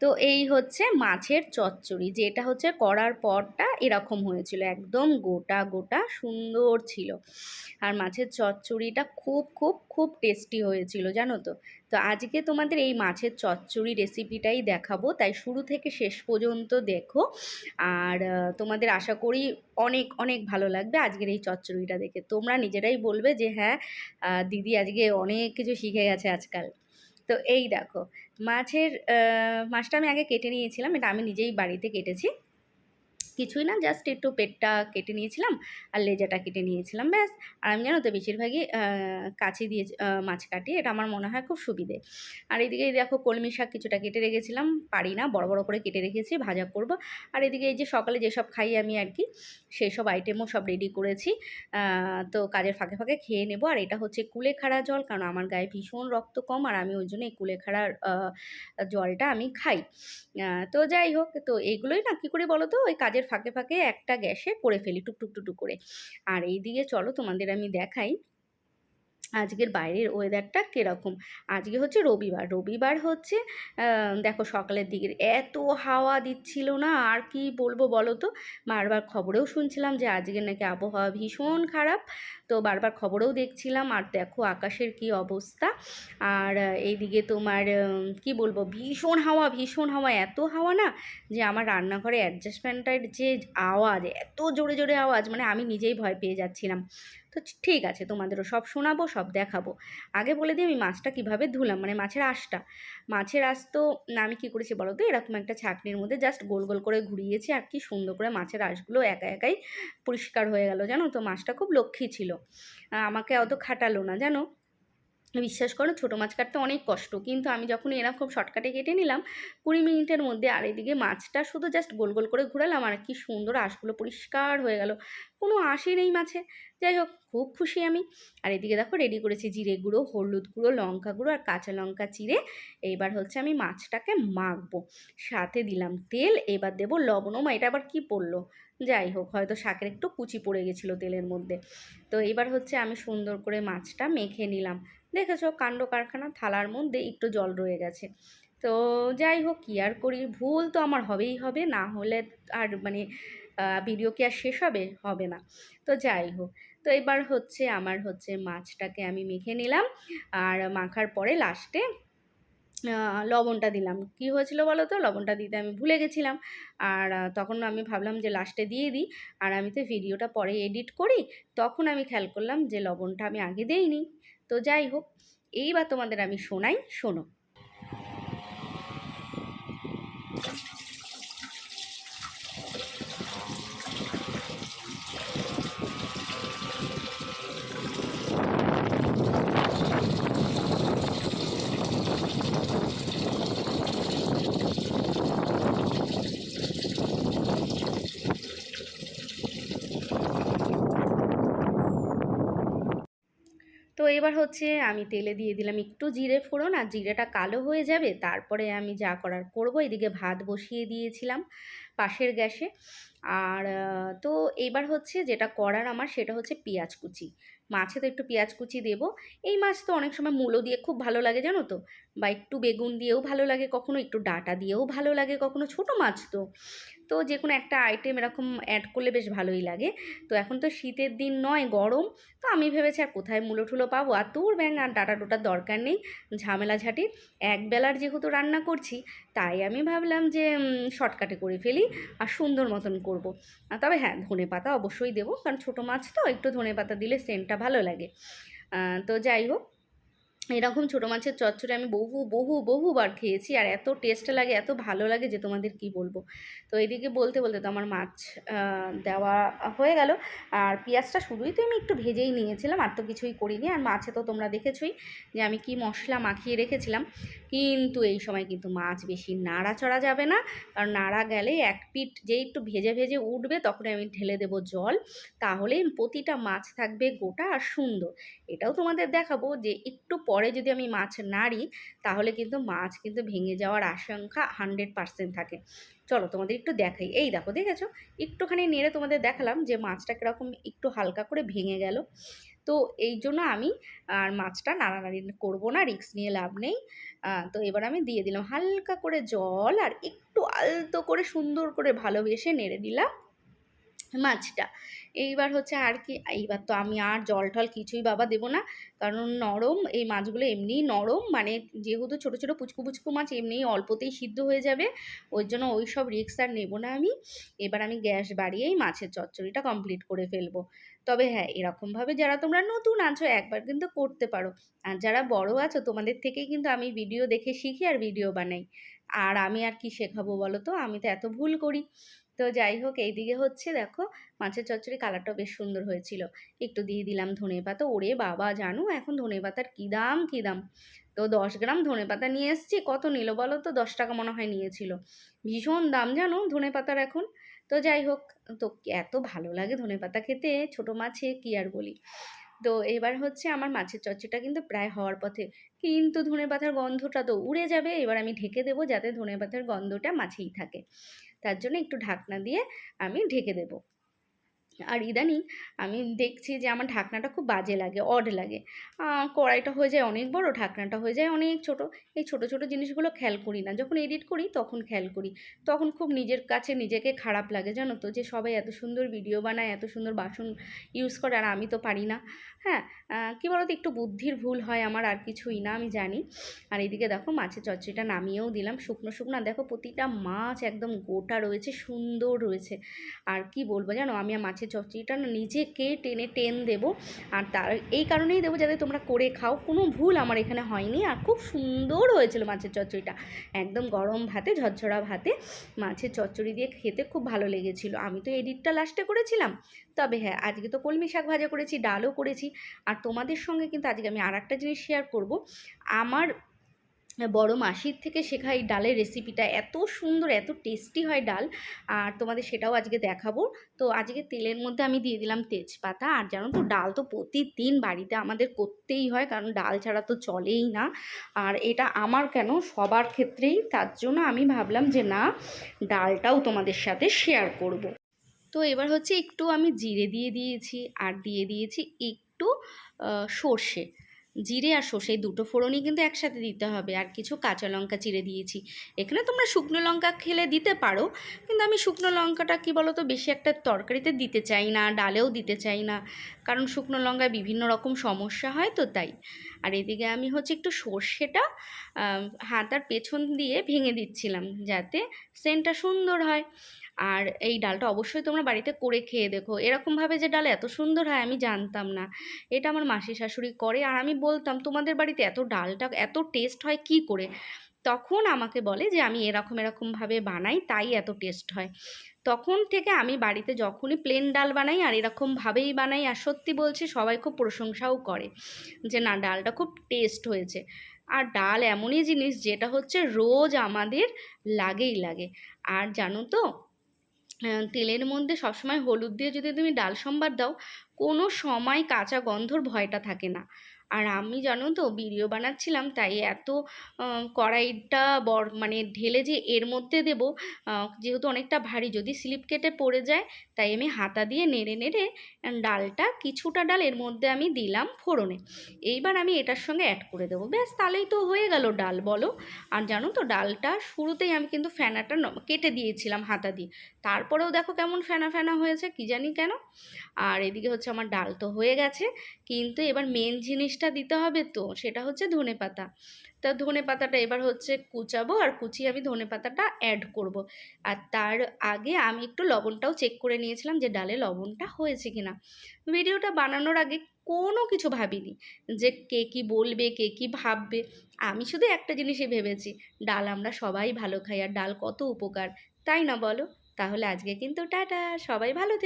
তো এই হচ্ছে মাছের চচ্চড়ি, যেটা হচ্ছে করার পরটা এরকম হয়েছিল, একদম গোটা গোটা সুন্দর ছিল। আর মাছের চচ্চড়িটা খুব খুব খুব টেস্টি হয়েছিল, জানো তো? তো আজকে তোমাদের এই মাছের চচ্চড়ি রেসিপিটাই দেখাবো, তাই শুরু থেকে শেষ পর্যন্ত দেখো। আর তোমাদের আশা করি অনেক অনেক ভালো লাগবে আজকের এই চচ্চড়িটা দেখে। তোমরা নিজেরাই বলবে যে হ্যাঁ দিদি আজকে অনেক কিছু শিখে গেছে আজকাল। তো এই দেখো মাছের মাছটা আমি আগে কেটে নিয়েছিলাম এটা আমি নিজেই বাড়িতে কেটেছি। কিছুই না জাস্ট একটু পেটটা কেটে নিয়েছিলাম আর লেজাটা কেটে নিয়েছিলাম, ব্যাস। আর আমি জানো তো, বেশিরভাগই কাছি দিয়ে মাছ কাটি, এটা আমার মনে হয় খুব সুবিধে। আর এদিকে দেখো, কলমি শাক কিছুটা কেটে রেখেছিলাম, পারি না, বড় বড় করে কেটে রেখেছি, ভাজা করব। আর এদিকে এই যে সকালে যেসব খাই আমি আর কি সেই সব আইটেমও সব রেডি করেছি। তো কাজের ফাঁকে ফাঁকে খেয়ে নেব। আর এটা হচ্ছে কুলেখাড়া জল, কারণ আমার গায়ে ভীষণ রক্ত কম, আর আমি ওই জন্য এই কুলেখাড়ার জলটা আমি খাই। তো যাই হোক, তো এগুলোই না, কী করে বলো তো, ওই কাজের ফাঁকে ফাঁকে একটা গ্যাসে করে ফেলি, টুকটুক টুকটুক করে। আর এই দিকে চলো তোমাদের আমি দেখাই। আজকের বাইরের ওয়েদারটা কীরকম? আজকে হচ্ছে রবিবার। রবিবার হচ্ছে দেখো সকালের দিকে এত হাওয়া দিচ্ছিল না, আর কি বলব বলো তো? বারবার খবরেও শুনছিলাম যে আজকে নাকি আবহাওয়া ভীষণ খারাপ। তো বারবার খবরেও দেখছিলাম, আর দেখো আকাশের কি অবস্থা। আর এইদিকে তোমার কি বলব, ভীষণ হাওয়া ভীষণ হাওয়া। এত হাওয়া না যে আমার রান্নাঘরে অ্যাডজাস্টমেন্টের যে আওয়াজ, এত জোরে জোরে আওয়াজ মানে আমি নিজেই ভয় পেয়ে যাচ্ছিলাম। তো ঠিক আছে, তোমাদেরও সব শোনাবো, সব দেখাবো। আগে বলে দিই আমি মাছটা কীভাবে ধুলাম মানে মাছের আঁশটা। মাছের আঁশ তো আমি কী করেছি বলো তো? এরকম একটা ছাঁকনির মধ্যে জাস্ট গোল গোল করে ঘুরিয়েছি, আর কি সুন্দর করে মাছের আঁশগুলো একা একাই পরিষ্কার হয়ে গেল, জানো তো? মাছটা খুব লক্ষ্মী ছিল। আমাকে অত খাটালো না, জানো? বিশ্বাস করো ছোটো মাছ কাটতে অনেক কষ্ট। কিন্তু আমি যখন এরকম শর্টকাটে কেটে নিলাম, কুড়ি মিনিটের মধ্যে আর এদিকে মাছটা শুধু জাস্ট গোল গোল করে ঘুরালাম আর কি সুন্দর আঁশগুলো পরিষ্কার হয়ে গেল। কোনো আঁশই নেই মাছে। যাই হোক, খুব খুশি আমি। আর এদিকে দেখো রেডি করেছি জিরে গুঁড়ো, হলুদ গুঁড়ো, লঙ্কা গুঁড়ো আর কাঁচা লঙ্কা চিড়ে। এইবার হচ্ছে আমি মাছটাকে মাখবো। সাথে দিলাম তেল, এবার দেবো লবণ। মা এটা আবার কি পড়ল? যাই হোক, হয়তো শাকের একটু কুচি পড়ে গেছিল তেলের মধ্যে। তো এবার হচ্ছে আমি সুন্দর করে মাছটা মেখে নিলাম। দেখেছ কাণ্ড কারখানা, থালার মধ্যে একটু জল রয়ে গেছে। তো যাই হোক, কী আর করি? ভুল তো আমার হবেই হবে, না হলে আর মানে ভিডিও কি আর শেষ হবে? হবে না। তো যাই হোক, তো এবার হচ্ছে আমার হচ্ছে মাছটাকে আমি মেখে নিলাম, আর মাখার পরে লাস্টে লবণটা দিলাম। কি হয়েছিল বলো তো? লবণটা দিতে আমি ভুলে গেছিলাম। আর তখন আমি ভাবলাম যে লাস্টে দিয়ে দিই। আর আমি তো ভিডিওটা পরে এডিট করি, তখন আমি খেয়াল করলাম যে লবণটা আমি আগে দেইনি। তো যাই হোক এইবার তোমাদের আমি শোনাই শোনো তো এবার হচ্ছে আমি তেলে দিয়ে দিলাম একটু জিরে ফোড়ন আর জিরেটা কালো হয়ে যাবে, তারপরে আমি যা করার করব এদিকে ভাত বসিয়ে দিয়েছিলাম পাশের গ্যাসে। আর তো এবার হচ্ছে যেটা করার আমার সেটা হচ্ছে পেঁয়াজ কুচি। মাছে তো একটু পেঁয়াজ কুচি দেবো। এই মাছ তো অনেক সময় মূলো দিয়ে খুব ভালো লাগে, জানো তো? বা একটু বেগুন দিয়েও ভালো লাগে কখনো, একটু ডাঁটা দিয়েও ভালো লাগে কখনো, ছোট মাছ তো। তো যে কোনো একটা আইটেম এরকম অ্যাড করলে বেশ ভালোই লাগে। তো এখন তো শীতের দিন নয়, গরম। তো আমি ভেবেছি আর কোথায় মূলো ঠুলো পাবো? আর তোর ব্যাং আর ডাটা ডোটার দরকার নেই ঝামেলা ঝাঁটির এক বেলার যেহেতু রান্না করছি, তাই আমি ভাবলাম যে শর্টকাটে করে ফেলি আর সুন্দর মতন করব। তবে হ্যাঁ ধনে পাতা অবশ্যই দেবো, কারণ ছোটো মাছ তো, একটু ধনে পাতা দিলে সেন্টটা ভালো লাগে। তো যাই হোক। এরকম ছোটো মাছের চচ্চড়ি আমি বহু বহু, বহুবার খেয়েছি আর এত টেস্ট লাগে, এত ভালো লাগে যে তোমাদের কি বলব। তো এদিকে বলতে বলতে তো আমার মাছ দেওয়া হয়ে গেল। আর পেঁয়াজটা শুধুই তো আমি একটু ভেজেই নিয়েছিলাম, আর তো কিছুই করিনি। আর মাছে তো তোমরা দেখেছোই যে আমি কি মশলা মাখিয়ে রেখেছিলাম। কিন্তু এই সময় কিন্তু মাছ বেশি নাড়াচড়া যাবে না। কারণ নাড়া গেলে এক পিঠ যেই একটু ভেজে ভেজে উঠবে তখন আমি ঢেলে দেবো জল। তাহলে প্রতিটা মাছ থাকবে গোটা আর সুন্দর। এটাও তোমাদের দেখাবো যে একটু পরে যদি আমি মাছ নাড়ি, তাহলে কিন্তু মাছ কিন্তু ভেঙে যাওয়ার আশঙ্কা হান্ড্রেড পার্সেন্ট থাকে। চলো তোমাদের একটু দেখাই। এই দেখো, দেখেছ? একটুখানি নেড়ে তোমাদের দেখালাম যে মাছটা কীরকম একটু হালকা করে ভেঙে গেল। তো এই জন্য আমি আর মাছটা নাড়ানাড়ি করব না রিস্ক নিয়ে লাভ নেই। তো এবার আমি দিয়ে দিলাম হালকা করে জল আর একটু আলতো করে সুন্দর করে ভালোবেসে নেড়ে দিলাম। মাছটা। এইবার হচ্ছে আর কি, এইবার তো আমি আর জল টল কিছুই বাবা দেবো না, কারণ নরম এই মাছগুলো এমনিই নরম মানে যেহেতু ছোটো ছোটো পুচকু পুচকু মাছ এমনিই অল্পতেই সিদ্ধ হয়ে যাবে, ওই জন্য ওই সব রিক্স আর নেব না আমি। এবার আমি গ্যাস বাড়িয়েই মাছের চচ্চড়িটা কমপ্লিট করে ফেলব। তবে হ্যাঁ এরকমভাবে যারা তোমরা নতুন আছো, একবার কিন্তু করতে পারো। আর যারা বড় আছো, তোমাদের থেকেই কিন্তু আমি ভিডিও দেখে শিখি আর ভিডিও বানাই। আর আমি আর কি শেখাবো বলো তো? আমি তো এত ভুল করি। তো যাই হোক, এইদিকে হচ্ছে দেখো, মাছের চচ্চড়ি কালারটা বেশ সুন্দর হয়েছিল। একটু দিয়ে দিলাম ধনে পাতা। ওরে বাবা, জানো এখন ধনে পাতার কী দাম কী দাম? তো দশ গ্রাম ধনে পাতা নিয়ে এসেছি। কত নিল বলো তো? দশ টাকা মনে হয় নিয়েছিল। ভীষণ দাম জানো ধনে পাতার এখন। তো যাই হোক, তো এত ভালো লাগে ধনে পাতা খেতে। ছোটো মাছে কী আর বলি? তো এবার হচ্ছে আমার মাছের চচ্চড়িটা কিন্তু প্রায় হওয়ার পথে। কিন্তু ধনে পাতার গন্ধটা তো উড়ে যাবে, এবার আমি ঢেকে দেবো যাতে ধনে পাতার গন্ধটা মাছেই থাকে। তার জন্য একটু ঢাকনা দিয়ে আমি ঢেকে দেবো। আর ইদানিং আমি দেখছি যে আমার ঢাকনাটা খুব বাজে লাগে অড লাগে। কড়াইটা হয়ে যায় অনেক বড়, ঢাকনাটা হয়ে যায় অনেক ছোট। এই ছোট ছোট জিনিসগুলো খেয়াল করি না। যখন এডিট করি তখন খেয়াল করি। তখন খুব নিজের কাছে নিজেকে খারাপ লাগে, জানো তো? যে সবাই এত সুন্দর ভিডিও বানায়, এত সুন্দর বাসন ইউজ করে, আর আমি তো পারি না। হ্যাঁ কী বলতো? একটু বুদ্ধির ভুল হয় আমার, আর কিছুই না, আমি জানি। আর এদিকে দেখো, মাছের চচ্চড়িটা নামিয়েও দিলাম। শুকনো শুকনো দেখো, প্রতিটা মাছ একদম গোটা রয়েছে, সুন্দর রয়েছে। আর কি বলব, জানো? আমি আর মাছের চচ্চড়িটা না নিজেকে টেনে টেন দেবো। আর তার, এই কারণেই দেবো যাতে তোমরা করে খাও। কোনো ভুল আমার এখানে হয়নি। আর খুব সুন্দর হয়েছিল মাছের চচ্চড়িটা। একদম গরম ভাতে, ঝরঝরা ভাতে মাছের চচ্চড়ি দিয়ে খেতে খুব ভালো লেগেছিল। আমি তো এডিটটা লাস্টে করেছিলাম। তবে হ্যাঁ আজকে তো কলমি শাক ভাজা করেছি, ডালও করেছি। আর তোমাদের সঙ্গে কিন্তু আজকে আমি আর একটা জিনিস শেয়ার করব। আমার বড় মাসির থেকে শেখা এই ডালের রেসিপিটা এত সুন্দর, এত টেস্টি হয় ডাল। আর তোমাদের সেটাও আজকে দেখাবো। তো আজকে তেলের মধ্যে আমি দিয়ে দিলাম তেজপাতা। আর জানো তো, ডাল তো প্রতিদিন বাড়িতে আমাদের করতেই হয়, কারণ ডাল ছাড়া তো চলেই না। আর এটা আমার কেন? সবার ক্ষেত্রেই। তার জন্য আমি ভাবলাম যে না, ডালটাও তোমাদের সাথে শেয়ার করব। তো এবার হচ্ছে একটু আমি জিরে দিয়ে দিয়েছি। আর দিয়ে দিয়েছি একটু সর্ষে। জিরে আর সর্ষে দুটো ফোড়নই কিন্তু একসাথে দিতে হবে। আর কিছু কাঁচা লঙ্কা চিড়ে দিয়েছি। এখানে তোমরা শুকনো লঙ্কা খেলে দিতে পারো, কিন্তু আমি শুকনো লঙ্কাটা কী বলো তো বেশি একটা তরকারিতে দিতে চাই না, ডালেও দিতে চাই না। কারণ শুকনো লঙ্কায় বিভিন্ন রকম সমস্যা হয় তো তাই। আর এদিকে আমি হচ্ছে একটু সর্ষেটা হাতার পেছন দিয়ে ভেঙে দিচ্ছিলাম, যাতে সেন্টটা সুন্দর হয়। আর এই ডালটা অবশ্যই তোমরা বাড়িতে করে খেয়ে দেখো। এরকমভাবে যে ডাল এত সুন্দর হয় আমি জানতাম না। এটা আমার মাসি শাশুড়ি করে আর আমি বলতাম, তোমাদের বাড়িতে এত ডালটা, এত টেস্ট হয় কি করে? তখন আমাকে বলে যে, আমি এরকম, এরকমভাবে বানাই, তাই এত টেস্ট হয়। তখন থেকে আমি বাড়িতে যখনই প্লেন ডাল বানাই আর এরকমভাবেই বানাই, আর সত্যি বলছি সবাই খুব প্রশংসাও করে যে, না, ডালটা খুব টেস্ট হয়েছে। আর ডাল এমনই জিনিস যেটা হচ্ছে রোজ আমাদের লাগেই লাগে। আর জানো তো তেলের মধ্যে সবসময় হলুদ দিয়ে যদি তুমি ডাল সম্বার দাও, কোনো সময় কাঁচা গন্ধর ভয়টা থাকে না। আর আমি জানো তো ভিডিও বানাচ্ছিলাম, তাই এত কড়াইটা বর মানে ঢেলে যে এর মধ্যে দেবো যেহেতু অনেকটা ভারী, যদি স্লিপ কেটে পড়ে যায়, তাই আমি হাতা দিয়ে নেড়ে নেড়ে ডালটা কিছুটা ডাল এর মধ্যে আমি দিলাম ফোড়নে। এইবার আমি এটার সঙ্গে অ্যাড করে দেবো। ব্যাস, তাহলেই তো হয়ে গেল ডাল, বলো। আর জানো তো ডালটা শুরুতেই আমি কিন্তু ফেনাটা ন- কেটে দিয়েছিলাম হাতা দিয়ে। তারপরেও দেখো কেমন ফেনা ফেনা হয়েছে, কি জানি কেন। আর এদিকে হচ্ছে আমার ডাল তো হয়ে গেছে, কিন্তু এবার মেন জিনিসটা দিতে হবে তো, সেটা হচ্ছে ধনে পাতা তা ধনে পাতাটা এবার হচ্ছে কুচাবো আর কুচিয়ে আমি ধনে পাতাটা অ্যাড করব। আর তার আগে আমি একটু লবণটাও চেক করে নিয়েছিলাম যে ডালে লবণটা হয়েছে কিনা ভিডিওটা বানানোর আগে কোনো কিছু ভাবিনি যে কে কী বলবে, কে কী ভাববে আমি শুধু একটা জিনিসই ভেবেছি, ডাল আমরা সবাই ভালো খাই আর ডাল কত উপকার, তাই না বলো তাহলে আজকে কিন্তু টাটা, সবাই ভালো।